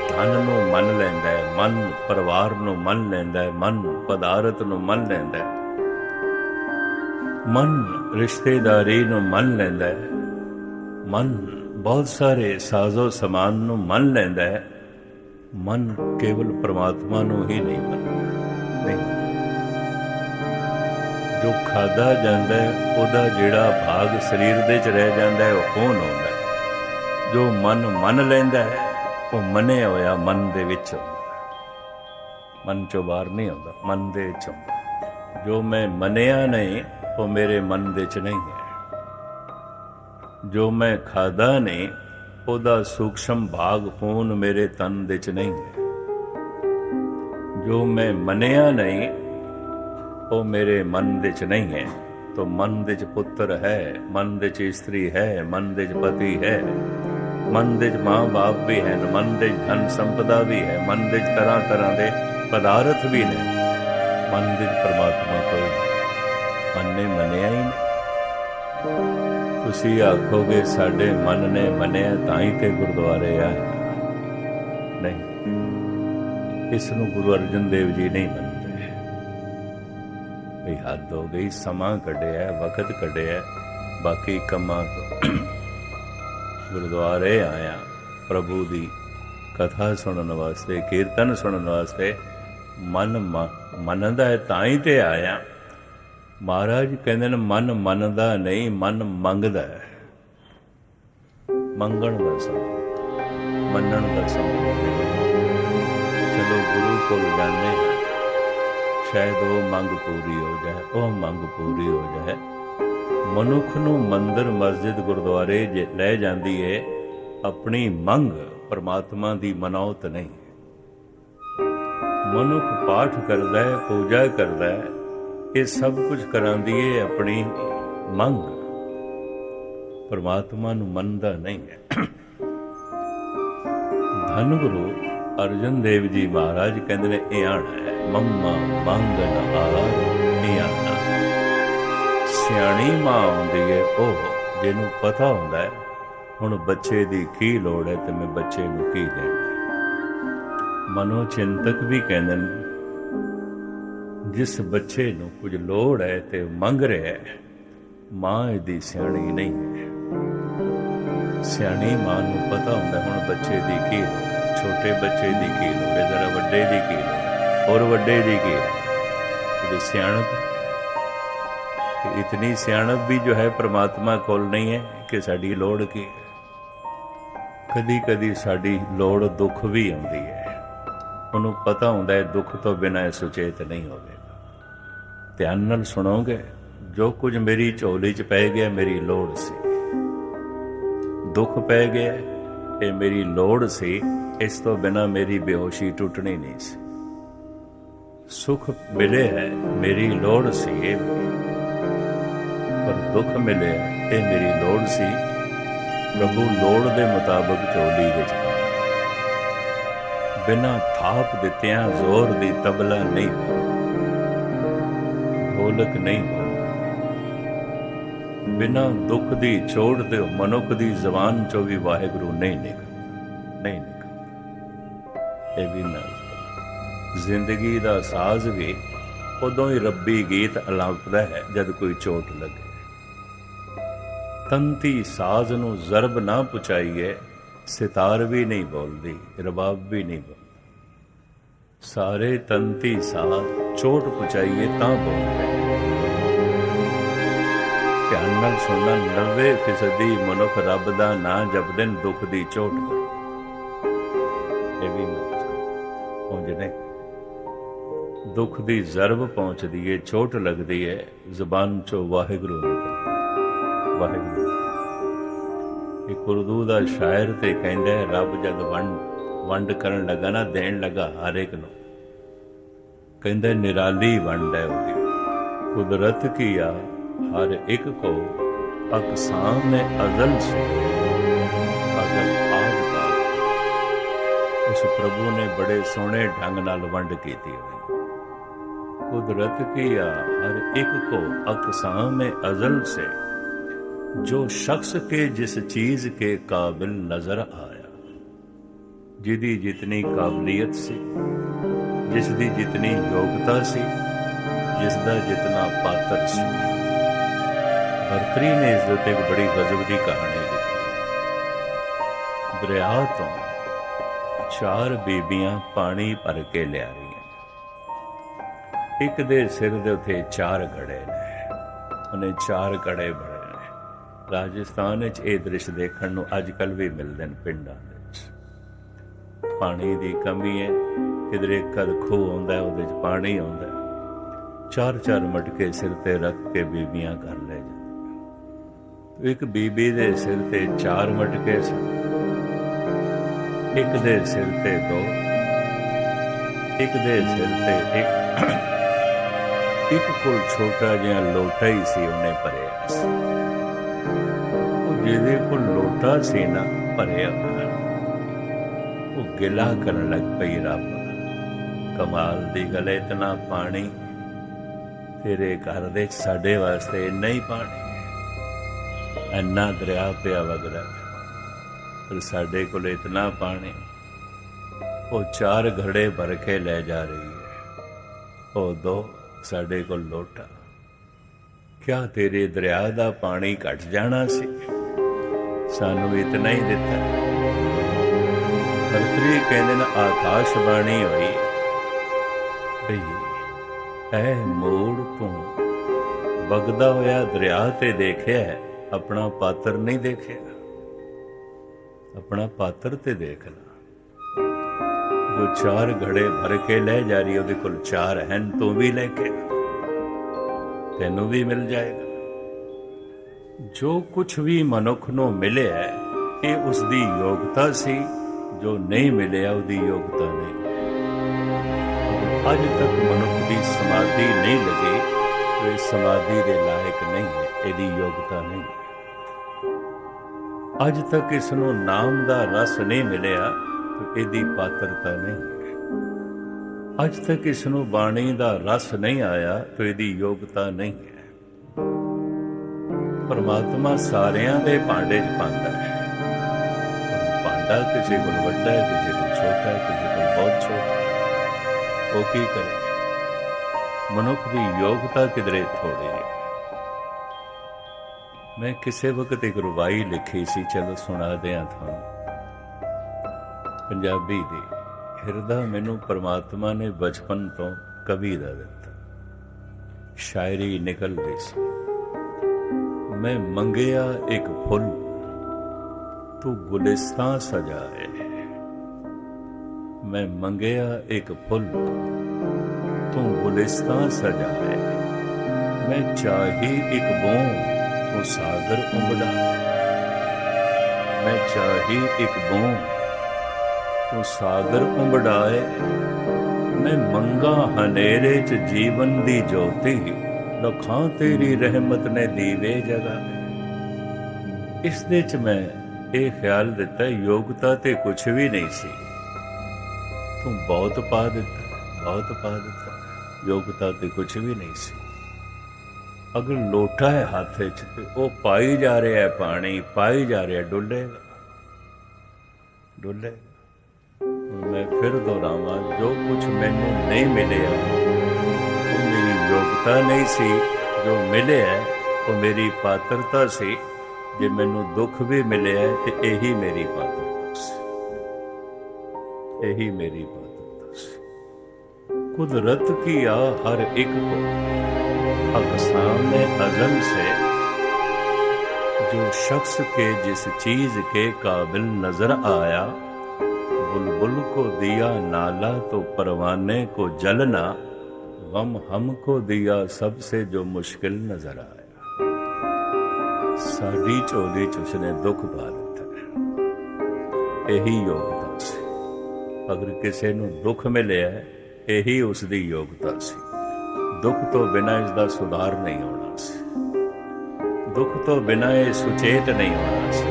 ਧਨ ਨੂੰ ਮੰਨ ਲੈਂਦਾ ਹੈ, ਮਨ, ਪਰਿਵਾਰ ਨੂੰ ਮੰਨ ਲੈਂਦਾ ਹੈ, ਮਨ, ਪਦਾਰਥ ਨੂੰ ਮੰਨ ਲੈਂਦਾ ਹੈ। ਮਨ ਰਿਸ਼ਤੇਦਾਰੀ ਨੂੰ ਮੰਨ ਲੈਂਦਾ ਹੈ। ਮਨ ਬਹੁਤ ਸਾਰੇ ਸਾਜ਼ੋ ਸਮਾਨ ਨੂੰ ਮੰਨ ਲੈਂਦਾ ਹੈ। ਮਨ ਕੇਵਲ ਪ੍ਰਮਾਤਮਾ ਨੂੰ ਹੀ ਨਹੀਂ ਮੰਨਦਾ। ਨਹੀਂ। ਜੋ ਖਾਦਾ ਜਾਂਦਾ ਹੈ, ਉਹਦਾ ਜਿਹੜਾ ਭਾਗ ਸਰੀਰ ਦੇ ਚ ਰਹਿ ਜਾਂਦਾ ਹੈ, ਉਹ ਕੌਣ ਹੁੰਦਾ ਹੈ। ਜੋ ਮਨ ਮੰਨ ਲੈਂਦਾ ਹੈ, ਉਹ ਮੰਨਿਆ ਹੋਇਆ ਮਨ ਦੇ ਵਿੱਚ ਹੁੰਦਾ ਮਨ ਚੋਂ ਬਾਹਰ ਨਹੀਂ ਆਉਂਦਾ, ਮਨ ਦੇ ਵਿੱਚ ਹੁੰਦਾ ਜੋ ਮੈਂ ਮੰਨਿਆ ਨਹੀਂ ਉਹ ਮੇਰੇ ਮਨ ਦੇ ਚ ਨਹੀਂ ਹੈ ਜੋ ਮੈਂ ਖਾਦਾ ਨਹੀਂ ਉਹਦਾ ਸੂਖਸ਼ਮ ਭਾਗ ਖੂਨ ਮੇਰੇ ਤਨ ਦੇ ਚ ਨਹੀਂ ਹੈ ਜੋ ਮੈਂ ਮੰਨਿਆ ਨਹੀਂ ਉਹ ਮੇਰੇ ਮਨ ਦੇ ਚ ਨਹੀਂ ਹੈ ਤੋ ਮਨ ਦੇ ਚ ਪੁੱਤਰ ਹੈ ਮਨ ਦੇ ਚ ਇਸਤਰੀ ਹੈ ਮਨ ਦੇ ਚ ਪਤੀ ਹੈ ਮਨ ਦੇ ਚ ਮਾਂ-ਬਾਪ ਵੀ ਹਨ ਮਨ ਦੇ ਚ ਧਨ ਸੰਪਦਾ ਵੀ ਹੈ ਮਨ ਦੇ ਚ ਤਰ੍ਹਾਂ ਤਰ੍ਹਾਂ ਦੇ ਪਰਮਾਤਮਾ ਕੋਈ ਨਹੀਂ। ਮੰਨਿਆ ਹੀ ਨਹੀਂ। ਤੁਸੀਂ ਆਖੋਗੇ ਸਾਡੇ ਮਨ ਨੇ ਮੰਨਿਆ ਤਾਂ ਹੀ ਤੇ ਗੁਰਦੁਆਰੇ ਆਏ। ਨਹੀਂ ਇਸ ਨੂੰ ਗੁਰੂ ਅਰਜਨ ਦੇਵ ਜੀ ਨਹੀਂ ਮੰਨਦੇ। ਵੀ ਹੱਦ ਹੋ ਗਈ, ਸਮਾਂ ਕੱਢਿਆ, ਵਕਤ ਕੱਢਿਆ, ਬਾਕੀ ਕੰਮਾਂ ਤੋਂ। ਗੁਰਦੁਆਰੇ ਆਇਆ, ਪ੍ਰਭੂ ਦੀ ਕਥਾ ਸੁਣਨ ਵਾਸਤੇ, ਕੀਰਤਨ ਸੁਣਨ ਵਾਸਤੇ ਮਨ ਮ- ਮੰਨਦਾ ਹੈ, ਤਾਂ ਹੀ ਤੇ ਆਇਆ। ਮਹਾਰਾਜ ਕਹਿੰਦੇ ਨੇ, ਮਨ ਮੰਨਦਾ ਨਹੀਂ, ਮਨ ਮੰਗਦਾ ਹੈ। ਮੰਗਣ ਦਾ ਸਮਾਂ। ਮੰਨਣ ਦਾ ਸਮਾਂ। ਚਲੋ ਗੁਰੂ ਕੋਲ ਜਾਂਦੇ ਹਾਂ, ਸ਼ਾਇਦ ਉਹ ਮੰਗ ਪੂਰੀ ਹੋ ਜਾਏ, ਉਹ ਮੰਗ ਪੂਰੀ ਹੋ ਜਾਏ। ਮਨੁੱਖ ਨੂੰ ਮੰਦਰ, ਮਸਜਿਦ, ਗੁਰਦੁਆਰੇ ਜੇ ਲੈ ਜਾਂਦੀ ਹੈ ਆਪਣੀ ਮੰਗ ਪਰਮਾਤਮਾ ਦੀ ਮਨੌਤ ਨਹੀਂ। ਮਨੁੱਖ ਪਾਠ ਕਰਦਾ ਹੈ, ਪੂਜਾ ਕਰਦਾ ਹੈ, ਇਹ ਸਭ ਕੁਝ ਕਰਾਂਦੀ ਹੈ ਆਪਣੀ ਮੰਗ। ਪਰਮਾਤਮਾ ਨੂੰ ਮੰਨਦਾ ਨਹੀਂ ਹੈ। ਧੰਨ ਗੁਰੂ ਅਰਜਨ ਦੇਵ ਜੀ ਮਹਾਰਾਜ ਕਹਿੰਦੇ ਨੇ ਇਹ ਆਣਾ ਹੈ, ਮੰਮਾ ਮੰਗਲ ਆਰ ਨਿਆਣਾ। ਸਿਆਣੀ ਮਾਂ ਹੁੰਦੀ ਹੈ ਉਹ, ਜਿਹਨੂੰ ਪਤਾ ਹੁੰਦਾ ਹੈ, ਹੁਣ ਬੱਚੇ ਦੀ ਕੀ ਲੋੜ ਹੈ ਤੇ ਮੈਂ ਬੱਚੇ ਨੂੰ ਕੀ ਦੇਣਾ ਮਨੋ ਚਿੰਤਕ ਵੀ ਕਹਿੰਦੇ ਨੇ, ਜਿਸ ਬੱਚੇ ਨੂੰ ਕੁਝ ਲੋੜ ਹੈ ਤੇ ਮੰਗ ਰਿਹਾ ਹੈ, ਮਾਂ ਇਹਦੀ ਸਿਆਣੀ ਨਹੀਂ ਹੈ। ਸਿਆਣੀ ਮਾਂ ਨੂੰ ਪਤਾ ਹੁੰਦਾ ਹੁਣ ਬੱਚੇ ਦੀ ਕੀ ਛੋਟੇ ਬੱਚੇ ਦੀ ਕੀ ਲੋੜ ਹੈ, ਜ਼ਰਾ ਵੱਡੇ ਦੀ ਕੀ ਔਰ ਵੱਡੇ ਦੀ ਕੀ ਇਹਦੀ ਸਿਆਣਪ ਇਤਨੀ ਸਿਆਣਪ ਵੀ ਜੋ ਹੈ ਪ੍ਰਮਾਤਮਾ ਕੋਲ ਨਹੀਂ ਹੈ ਕਿ ਸਾਡੀ ਲੋੜ ਕੀ ਕਦੀ ਕਦੀ ਸਾਡੀ ਲੋੜ ਦੁੱਖ ਵੀ ਆਉਂਦੀ ਹੈ। ਉਹਨੂੰ ਪਤਾ ਹੁੰਦਾ ਹੈ ਦੁੱਖ ਤੋਂ ਬਿਨਾਂ ਇਹ ਸੁਚੇਤ ਨਹੀਂ ਹੋਵੇਗਾ। ਧਿਆਨ ਨਾਲ ਸੁਣੋਗੇ, ਜੋ ਕੁਝ ਮੇਰੀ ਝੋਲੀ 'ਚ ਪੈ ਗਿਆ, ਮੇਰੀ ਲੋੜ ਸੀ। ਦੁੱਖ ਪੈ ਗਿਆ, ਇਹ ਮੇਰੀ ਲੋੜ ਸੀ, ਇਸ ਤੋਂ ਬਿਨਾਂ ਮੇਰੀ ਬੇਹੋਸ਼ੀ ਟੁੱਟਣੀ ਨਹੀਂ ਸੀ। ਸੁਖ ਮਿਲੇ ਹੈ, ਮੇਰੀ ਲੋੜ ਸੀ ਇਹ ਪਰ ਦੁੱਖ ਮਿਲੇ, ਇਹ ਮੇਰੀ ਲੋੜ ਸੀ। ਪ੍ਰਭੂ ਲੋੜ ਦੇ ਮੁਤਾਬਕ ਝੋਲੀ ਵਿੱਚ ਬਿਨਾਂ ਥਾਪ ਦਿੱਤਿਆਂ ਜ਼ੋਰ ਦੀ ਤਬਲਾ ਨਹੀਂ ਢੋਲਕ ਨਹੀਂ ਬਿਨਾਂ ਦੁੱਖ ਦੀ ਛੋੜ ਤੇ ਮਨੁੱਖ ਦੀ ਜ਼ਬਾਨ ਚੋਂ ਵੀ ਵਾਹਿਗੁਰੂ ਨਹੀਂ ਨਿਕਲ ਨਹੀਂ ਨਿਕਲ। ਇਹ ਵੀ ਨਾ ਜ਼ਿੰਦਗੀ ਦਾ ਸਾਜ਼ ਵੀ ਉਦੋਂ ਹੀ ਰੱਬੀ ਗੀਤ ਅਲਾਪਦਾ ਹੈ ਜਦ ਕੋਈ ਚੋਟ ਲੱਗੇ। ਤੰਤੀ ਸਾਜ਼ ਨੂੰ ਜ਼ਰਬ ਨਾ ਪੁਚਾਈਏ, ਸਿਤਾਰ ਵੀ ਨਹੀਂ ਬੋਲਦੀ, ਰਬਾਬ ਵੀ ਨਹੀਂ ਬੋਲਦਾ। ਸਾਰੇ ਤੰਤੀ ਸਾਜ਼ ਚੋਟ ਪੁਚਾਈਏ ਤਾਂ ਬੋਲਦੇ ਧਿਆਨ ਨਾਲ ਸੁਣਨਾ 90% ਮਨੁੱਖ ਰੱਬ ਦਾ ਨਾਂ ਜਪਦੇ ਨੇ, ਦੁੱਖ ਦੀ ਚੋਟ ਇਹ ਵੀ ਪਹੁੰਚ ਦੁੱਖ ਦੀ ਜ਼ਰਬ ਪਹੁੰਚਦੀ ਏ, ਚੋਟ ਲੱਗਦੀ ਏ, ਜ਼ਬਾਨ ਚੋਂ ਵਾਹਿਗੁਰੂ ਨਿਕਲਦਾ ਵਾਹਿਗੁਰੂ। ਇੱਕ ਉਰਦੂ ਦਾ ਸ਼ਾਇਰ ਤੇ ਕਹਿੰਦਾ ਰੱਬ ਜਦ ਵੰਡ। ਵੰਡ ਕਰਨ ਲੱਗਾ ਨਾ ਦੇਣ ਲੱਗਾ ਹਰ ਇੱਕ ਨੂੰ ਕਹਿੰਦਾ ਨਿਰਾਲੀ ਵੰਡ ਹੈ ਉਹਦੀ ਕੁਦਰਤ ਕੀ ਆ ਹਰ ਇੱਕ ਕੋ ਅਕਸਾਮ ਨੇ ਅਜ਼ਲ ਸੇ ਅਜ਼ਲ ਆਦ ਦਾ ਉਸ ਪ੍ਰਭੂ ਨੇ ਬੜੇ ਸੋਹਣੇ ਢੰਗ ਨਾਲ ਵੰਡ ਕੀਤੀ ਹੋਈ ਕੁਦਰਤ ਕੀ ਆ ਹਰ ਇੱਕ ਕੋ ਅਕਸਾਮ में अजल से जो शख्स के जिस चीज के काबिल नजर आया ਜਿਹਦੀ ਜਿਤਨੀ ਕਾਬਲੀਅਤ ਸੀ ਜਿਸ ਦੀ ਜਿਤਨੀ ਯੋਗਤਾ ਸੀ ਜਿਸ ਦਾ ਜਿਤਨਾ ਪਾਤਰ ਸੀ। ਭਰਤਰੀ ਨੇ ਇਸ ਦੇ ਉੱਤੇ ਇੱਕ ਬੜੀ ਗਜ਼ਬ ਦੀ ਕਹਾਣੀ ਲਿਖੀ। ਦਰਿਆ ਤੋਂ ਚਾਰ ਬੀਬੀਆਂ ਪਾਣੀ ਭਰ ਕੇ ਲਿਆ ਰਹੀਆਂ ਇੱਕ ਦੇ ਸਿਰ ਦੇ ਉੱਤੇ ਚਾਰ ਘੜੇ ਨੇ, ਉਹਨੇ ਚਾਰ ਘੜੇ ਬਣੇ ਨੇ। ਰਾਜਸਥਾਨ ਵਿੱਚ ਇਹ ਦ੍ਰਿਸ਼ ਦੇਖਣ ਨੂੰ ਅੱਜ ਕੱਲ ਵੀ ਮਿਲਦੇ ਨੇ ਪਿੰਡਾਂ ਵਿੱਚ ਪਾਣੀ ਦੀ ਕਮੀ ਹੈ। ਕਿਧਰੇ ਕਦ ਖੂਹ ਆਉਂਦਾ ਉਹਦੇ ਵਿੱਚ ਪਾਣੀ ਆਉਂਦਾ ਚਾਰ ਚਾਰ ਮਟਕੇ ਸਿਰ ਤੇ ਰੱਖ ਕੇ ਬੀਬੀਆਂ ਕਰ ਲੈ ਜਾਂਦੀਆਂ ਇੱਕ ਬੀਬੀ ਦੇ ਸਿਰ ਤੇ ਚਾਰ ਮਟਕੇ ਸਨ। ਇੱਕ ਦੇ ਸਿਰ ਤੇ ਦੋ। ਇੱਕ ਦੇ ਸਿਰ ਤੇ ਇੱਕ। ਇੱਕ ਕੋਲ ਛੋਟਾ ਜਿਹਾ ਲੋਟਾ ਹੀ ਸੀ ਉਹਨੇ ਭਰਿਆ ਸੀ। ਉਹ ਜਿਹਦੇ ਕੋਲ ਲੋਟਾ ਸੀ ਨਾ, ਭਰਿਆ ਉਹ ਗਿਲਾ ਕਰਨ ਲੱਗ ਪਈ ਰੱਬ। ਕਮਾਲ ਦੀ ਗੱਲ ਹੈ, ਇਤਨਾ ਪਾਣੀ ਤੇਰੇ ਘਰ ਦੇ ਸਾਡੇ ਵਾਸਤੇ ਇੰਨਾ ਹੀ ਪਾਣੀ ਇੰਨਾ ਦਰਿਆ ਪਿਆ ਵਗਦਾ ਪਰ ਸਾਡੇ ਕੋਲ ਇਤਨਾ ਪਾਣੀ ਉਹ ਚਾਰ ਘੜੇ ਭਰ ਕੇ ਲੈ ਜਾ ਰਹੀ ਹੈ। ਉਹ ਦੋ ਸਾਡੇ ਕੋਲ ਲੋਟਾ। ਕਿਆ ਤੇਰੇ ਦਰਿਆ ਦਾ ਪਾਣੀ ਘਟ ਜਾਣਾ ਸੀ? ਸਾਨੂੰ ਇਤਨਾ ਹੀ ਦਿੱਤਾ। ਬਲਤਰੀ ਕਹਿੰਦੇ ਨੇ, ਆਕਾਸ਼ ਬਾਣੀ ਹੋਈ। ਭਈ ਐ ਮੋੜ ਤੋਂ ਵਗਦਾ ਹੋਇਆ ਦਰਿਆ ਤੇ ਦੇਖਿਆ ਆਪਣਾ ਪਾਤਰ ਨਹੀਂ ਦੇਖਿਆ। ਆਪਣਾ ਪਾਤਰ ਤੇ ਦੇਖਣਾ ਜੋ ਚਾਰ ਘੜੇ ਭਰ ਕੇ ਲੈ ਜਾ ਰਹੀ ਉਹਦੇ ਕੋਲ ਚਾਰ ਹਨ ਤੂੰ ਵੀ ਲੈ ਕੇ। ਤੈਨੂੰ ਵੀ ਮਿਲ ਜਾਏਗਾ। ਜੋ ਕੁਝ ਵੀ ਮਨੁੱਖ ਨੂੰ ਮਿਲਿਆ, ਇਹ ਉਸ ਦੀ ਯੋਗਤਾ ਸੀ। ਜੋ ਨਹੀਂ ਮਿਲਿਆ, ਉਹਦੀ ਯੋਗਤਾ ਨਹੀਂ। ਅੱਜ ਤੱਕ ਮਨੁੱਖ ਦੀ ਸਮਾਧੀ ਨਹੀਂ ਲੱਗੇ ਉਹ ਸਮਾਧੀ ਦੇ ਲਾਇਕ ਨਹੀਂ ਹੈ, ਇਹਦੀ ਯੋਗਤਾ ਨਹੀਂ। ਅੱਜ ਤੱਕ ਇਸ ਨੂੰ ਨਾਮ ਦਾ ਰਸ ਨਹੀਂ ਮਿਲਿਆ, ਤੇ ਇਹਦੀ ਪਾਤਰਤਾ ਨਹੀਂ ਹੈ। ਅੱਜ ਤੱਕ ਇਸ ਨੂੰ ਬਾਣੀ ਦਾ ਰਸ ਨਹੀਂ ਆਇਆ, ਤੇ ਇਹਦੀ ਯੋਗਤਾ ਨਹੀਂ ਹੈ। ਪਰਮਾਤਮਾ ਸਾਰਿਆਂ ਦੇ ਭਾਂਡੇ 'ਚ ਪਾਉਂਦਾ ਹੈ। ਪਰ ਕਿਸੇ ਕੋਲ ਵੱਡਾ ਹੈ, ਕਿਸੇ ਕੋਲ ਛੋਟਾ ਹੈ, ਕਿਸੇ ਕੋਲ ਬਹੁਤ ਛੋਟਾ ਉਹ ਕੀ ਕਰੇ? ਮਨੁੱਖ ਦੀ ਯੋਗਤਾ ਕਿਧਰੇ ਥੋੜੀ ਹੈ। ਮੈਂ ਕਿਸੇ ਵਕਤ ਇੱਕ ਰਵਾਈ ਲਿਖੀ ਸੀ, ਚਲੋ ਸੁਣਾ ਦਿਆਂ ਤੁਹਾਨੂੰ। ਪੰਜਾਬੀ ਦੀ ਹਿਰਦਾ ਮੈਨੂੰ ਪਰਮਾਤਮਾ ਨੇ ਬਚਪਨ ਤੋਂ ਕਵੀ ਦਾ ਦਿੱਤਾ। ਸ਼ਾਇਰੀ ਨਿਕਲਦੀ ਸੀ। ਮੈਂ ਮੰਗਿਆ ਇੱਕ ਫੁੱਲ ਤੂੰ ਗੁਲਿਸਤਾਂ ਸਜਾਏ। ਮੈਂ ਮੰਗਿਆ ਇੱਕ ਫੁੱਲ, ਤੂੰ ਗੁਲਿਸਤਾਂ ਸਜਾਏ। ਮੈਂ ਚਾਹੀ ਇੱਕ ਬੂੰਦ ਤੂੰ ਸਾਗਰ ਉਮੜਾ ਮੈਂ ਚਾਹੀ ਇੱਕ ਬੂੰਦ ਤੂੰ ਸਾਗਰ ਉਮੜਾਏ। ਮੈਂ ਮੰਗਾ ਹਨੇਰੇ ਚ ਜੀਵਨ ਦੀ ਜੋਤੀ ਲਖਾਂ ਤੇਰੀ ਰਹਿਮਤ ਨੇ ਦੀਵੇ ਜਗਾਏ। ਇਸ ਦੇ ਚ ਮੈਂ ਇਹ ਖਿਆਲ ਦਿੱਤਾ, ਯੋਗਤਾ ਤੇ ਕੁਝ ਵੀ ਨਹੀਂ ਸੀ। ਤੂੰ ਬਹੁਤ ਪਾ ਦਿੱਤਾ, ਬਹੁਤ ਪਾ ਦਿੱਤਾ। ਯੋਗਤਾ ਤੇ ਕੁਝ ਵੀ ਨਹੀਂ ਸੀ। ਅਗਰ ਲੋਟਾ ਹੈ ਹੱਥ ਵਿੱਚ ਤੇ ਉਹ ਪਾਈ ਜਾ ਰਿਹਾ ਹੈ ਪਾਣੀ, ਪਾਈ ਜਾ ਰਿਹਾ ਡੁੱਲੇਗਾ। ਡੁੱਲੇਗਾ। ਹੁਣ ਮੈਂ ਫਿਰ ਦੁਹਰਾਵਾਂ, ਜੋ ਕੁਝ ਮੈਨੂੰ ਨਹੀਂ ਮਿਲਿਆ, ਉਹ ਮੇਰੀ ਯੋਗਤਾ ਨਹੀਂ ਸੀ। ਜੋ ਮਿਲਿਆ, ਉਹ ਮੇਰੀ ਪਾਤਰਤਾ ਸੀ। ਜੇ ਮੈਨੂੰ ਦੁੱਖ ਵੀ ਮਿਲਿਆ ਤੇ ਇਹੀ ਮੇਰੀ ਇਬਾਦਤ ਇਹੀ ਮੇਰੀ ਇਬਾਦਤ قدرت کیا ہر ایک کو اقسام عزم سے جو شخص کے جس چیز کے قابل نظر آیا بلبل کو دیا نالا تو پروانے کو جلنا غم ہم کو دیا سب سے جو مشکل نظر آیا ਸਾਡੀ ਝੋਲੀ ਚ ਉਸਨੇ ਦੁੱਖ ਪਾ ਦਿੱਤਾ। ਇਹੀ ਯੋਗਤਾ ਸੀ। ਅਗਰ ਕਿਸੇ ਨੂੰ ਦੁੱਖ ਮਿਲਿਆ ਹੈ, ਇਹੀ ਉਸ ਦੀ ਯੋਗਤਾ ਸੀ। ਦੁੱਖ ਤੋਂ ਬਿਨਾਂ ਇਸ ਦਾ ਸੁਧਾਰ ਨਹੀਂ ਹੋਣਾ ਸੀ। ਦੁੱਖ ਤੋਂ ਬਿਨਾਂ ਇਹ ਸੁਚੇਤ ਨਹੀਂ ਹੋਣਾ ਸੀ।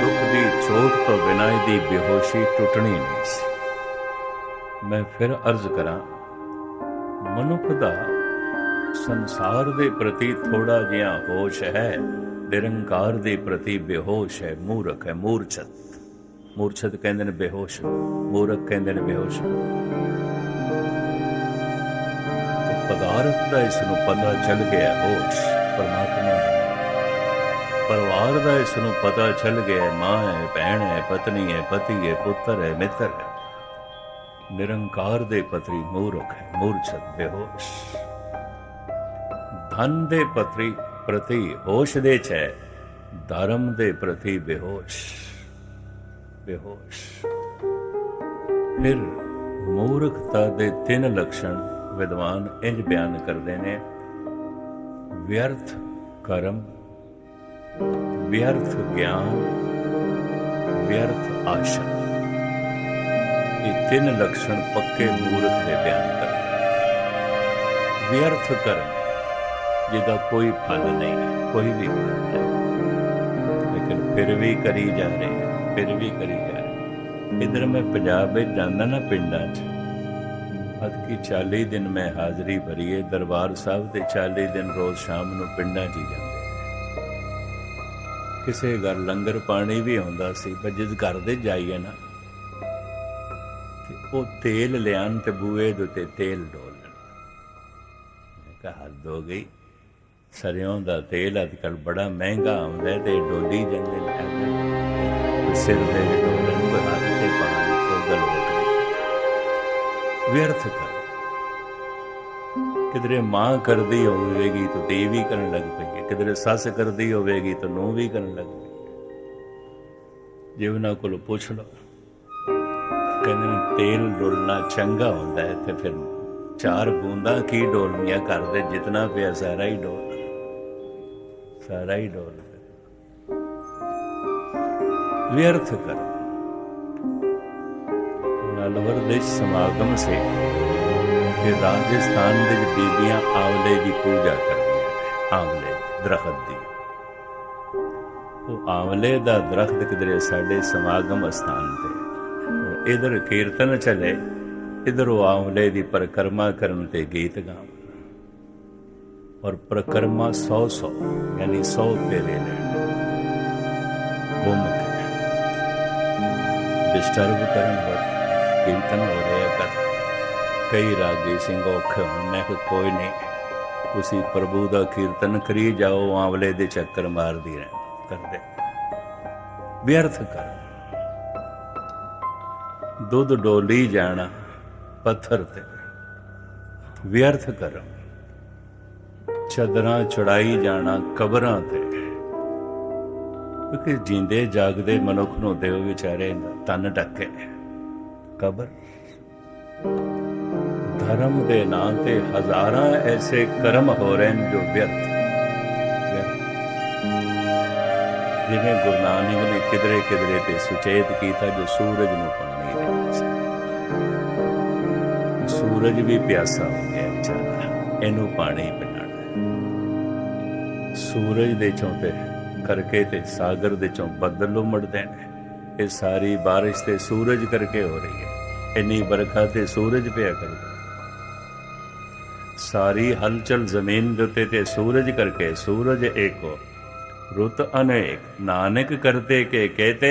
ਦੁੱਖ ਦੀ ਚੋਟ ਤੋਂ ਬਿਨਾਂ ਇਹਦੀ ਬੇਹੋਸ਼ੀ ਟੁੱਟਣੀ ਨਹੀਂ ਸੀ। ਮੈਂ ਫਿਰ ਅਰਜ਼ ਕਰਾਂ ਮਨੁੱਖ ਦਾ ਸੰਸਾਰ ਦੇ ਪ੍ਰਤੀ ਥੋੜਾ ਜਿਹਾ ਹੋਸ਼ ਹੈ, ਨਿਰੰਕਾਰ ਦੇ ਪ੍ਰਤੀ ਬੇਹੋਸ਼ ਹੈ, ਮੂਰਖ ਹੈ, ਮੂਰਛਤ। ਮੂਰਛਤ ਕਹਿੰਦੇ ਨੇ ਬੇਹੋਸ਼, ਮੂਰਖ ਕਹਿੰਦੇ ਨੇ ਬੇਹੋਸ਼। ਪਦਾਰਥ ਦਾ ਇਸ ਨੂੰ ਪਤਾ ਚੱਲ ਗਿਆ ਹੋਸ਼, ਪਰਮਾਤਮਾ ਦਾ। ਪਰਿਵਾਰ ਦਾ ਇਸ ਨੂੰ ਪਤਾ ਚੱਲ ਗਿਆ, ਮਾਂ ਹੈ, ਭੈਣ ਹੈ, ਪਤਨੀ ਹੈ, ਪਤੀ ਹੈ, ਪੁੱਤਰ ਹੈ, ਮਿੱਤਰ ਹੈ। ਨਿਰੰਕਾਰ ਦੇ ਪ੍ਰਤੀ ਮੂਰਖ ਹੈ, ਮੂਰਛਤ, ਬੇਹੋਸ਼। ਧਨ ਦੇ ਪ੍ਰਤੀ ਪ੍ਰਤੀ ਹੋਸ਼ ਦੇ ਚ ਧਰਮ ਦੇ ਪ੍ਰਤੀ ਬੇਹੋਸ਼ ਬੇਹੋਸ਼। ਫਿਰ ਮੂਰਖਤਾ ਦੇ ਤਿੰਨ ਲਕਸ਼ਣ ਵਿਦਵਾਨ ਇੰਜ ਬਿਆਨ ਕਰਦੇ ਨੇ, ਵਿਅਰਥ ਕਰਮ, ਵਿਅਰਥ ਗਿਆਨ, ਵਿਅਰਥ ਆਸ਼ਾ। ਇਹ ਤਿੰਨ ਲਕਸ਼ਣ ਪੱਕੇ ਮੂਰਖ ਦੇ ਬਿਆਨ ਕਰਦੇ ਵਿਅਰਥ ਕਰਮ। ਜਿਹਦਾ ਕੋਈ ਫਲ ਨਹੀਂ ਹੈ ਕੋਈ ਵੀ ਫਲ ਨਹੀਂ। ਲੇਕਿਨ ਫਿਰ ਵੀ ਕਰੀ ਜਾ ਰਹੇ ਫਿਰ ਵੀ ਕਰੀ ਜਾ ਰਹੇ ਇਧਰ ਮੈਂ ਪੰਜਾਬ ਵਿੱਚ ਜਾਂਦਾ ਨਾ ਪਿੰਡਾਂ 'ਚ ਅਦ ਕੀ 40 ਦਿਨ ਮੈਂ ਹਾਜ਼ਰੀ ਭਰੀ ਹੈ, ਦਰਬਾਰ ਸਾਹਿਬ ਤੇ 40 ਦਿਨ ਰੋਜ਼ ਸ਼ਾਮ ਨੂੰ ਪਿੰਡਾਂ 'ਚ ਹੀ ਜਾਂਦੇ ਕਿਸੇ ਘਰ ਲੰਗਰ ਪਾਣੀ ਵੀ ਹੁੰਦਾ ਸੀ, ਪਰ ਜਿਸ ਘਰ ਦੇ ਜਾਈਏ ਨਾ, ਤੇ ਉਹ ਤੇਲ ਲਿਆਣ ਤੇ ਬੂਏ ਦੇ ਉੱਤੇ ਤੇਲ ਡੋਲਣ। ਮੈਂ ਕਿਹਾ ਹੱਦ ਹੋ ਗਈ। ਸਰੋਂ ਦਾ ਤੇਲ ਅੱਜ ਕੱਲ ਬੜਾ ਮਹਿੰਗਾ ਆਉਂਦਾ ਤੇ ਡੋਲੀ ਜਾਂਦੇ ਨੇ ਸਿਰ ਦੇ ਡੋਲਣ ਨੂੰ ਹੱਥ ਤੇ ਤੋਂ ਗਲ ਵਿਅਰਥ ਕਰ। ਕਿਧਰੇ ਮਾਂ ਕਰਦੀ ਹੋਵੇਗੀ ਤਾਂ ਤੇ ਵੀ ਕਰਨ ਲੱਗ ਪਈ ਹੈ। ਸੱਸ ਕਰਦੀ ਹੋਵੇਗੀ ਤਾਂ ਨੂੰ ਵੀ ਕਰਨ ਲੱਗ ਪਈ ਜੇ ਉਹਨਾਂ ਕੋਲ ਪੁੱਛ ਲਓ, ਕਹਿੰਦੇ ਨੇ ਤੇਲ ਡੋਲਣਾ ਚੰਗਾ ਹੁੰਦਾ ਹੈ ਤੇ ਫਿਰ ਚਾਰ ਬੂੰਦਾਂ ਕੀ ਡੋਲਣੀਆਂ ਕਰਦੇ ਜਿਤਨਾ ਪਿਆ ਸਾਰਾ ਹੀ ਡੋਲ ਸਾਰਾ ਹੀ ਡੋਲ ਵਿਅਰਥ ਕਰ ਨਲਵਰ ਦੇ ਸਮਾਗਮ ਸੇ ਕਿ ਰਾਜਸਥਾਨ ਦੇ ਬੀਬੀਆਂ ਆਵਲੇ ਦੀ ਪੂਜਾ ਕਰਦੀਆਂ ਆਵਲੇ ਦਰਖਤ ਦੀ ਉਹ ਆਵਲੇ ਦਾ ਦਰਖਤ ਕਿਧਰੇ ਸਾਡੇ ਸਮਾਗਮ ਸਥਾਨ ਤੇ ਇਧਰ ਕੀਰਤਨ ਚਲੇ ਇਧਰ ਉਹ ਆਵਲੇ ਦੀ ਪਰਿਕਰਮਾ ਕਰਨ ਤੇ ਗੀਤ ਗਾਉਣ ਔਰ ਪ੍ਰਕਰਮਾ 100 100 ਯਾਨੀ 100 ਫੇਰੇ ਲੈਣ ਘੁੰਮ ਕੇ। ਡਿਸਟਰਬ ਕਰਨ ਹੋਰ ਕੀਰਤਨ ਹੋ ਰਿਹਾ ਕਰ। ਕਈ ਰਾਗੀ ਸਿੰਘ ਔਖੇ ਹੋਣ ਕੋਈ ਨਹੀਂ, ਤੁਸੀਂ ਪ੍ਰਭੂ ਦਾ ਕੀਰਤਨ ਕਰੀ ਜਾਓ, ਆਵਲੇ ਦੇ ਚੱਕਰ ਮਾਰਦੀ ਰਹਿ। ਕਰਦੇ ਵਿਅਰਥ ਕਰ। ਦੁੱਧ ਡੋਲੀ ਜਾਣਾ ਪੱਥਰ ਤੇ। ਵਿਅਰਥ ਕਰੋ। ਚਦਰਾਂ ਚੜਾਈ ਜਾਣਾ ਕਬਰਾਂ ਤੇ। ਕਿਉਂਕਿ ਜਿੰਦੇ ਜਾਗਦੇ ਮਨੁੱਖ ਨੂੰ ਤੇ ਵਿਚਾਰੇ ਤਨ ਢੱਕੇ ਕਬਰ। ਧਰਮ ਦੇ ਨਾਂ ਤੇ ਹਜ਼ਾਰਾਂ ਐਸੇ ਕਰਮ ਹੋ ਰਹੇ ਨੇ ਜੋ ਵਿਅਰਥ। ਜਿਵੇਂ ਗੁਰੂ ਨਾਨਕ ਨੇ ਕਿਧਰੇ ਕਿਧਰੇ ਤੇ ਸੁਚੇਤ ਕੀਤਾ ਜੋ ਸੂਰਜ ਨੂੰ ਪਾਣੀ ਦੇ ਸੂਰਜ ਵੀ ਪਿਆਸਾ ਹੋ ਗਿਆ ਵਿਚਾਰਾ। ਇਹਨੂੰ ਪਾਣੀ ਸੂਰਜ ਦੇ ਚੋਂ ਤੇ ਕਰਕੇ ਤੇ ਸਾਗਰ ਦੇ ਚੋਂ ਬੱਦਲ ਉਮੜਦੇ ਨੇ। ਇਹ ਸਾਰੀ ਬਾਰਿਸ਼ ਤੇ ਸੂਰਜ ਕਰਕੇ ਹੋ ਰਹੀ ਹੈ। ਇੰਨੀ ਬਰਖਾ ਤੇ ਸੂਰਜ ਪਿਆ ਕਰਦਾ। ਸਾਰੀ ਹਲਚਲ ਜ਼ਮੀਨ ਦੇ ਉੱਤੇ ਤੇ ਸੂਰਜ ਕਰਕੇ ਸੂਰਜ ਏਕੋ। ਰੁੱਤ ਅਨੇਕ, ਨਾਨਕ ਕਰਤੇ ਕੇ ਕਹਤੇ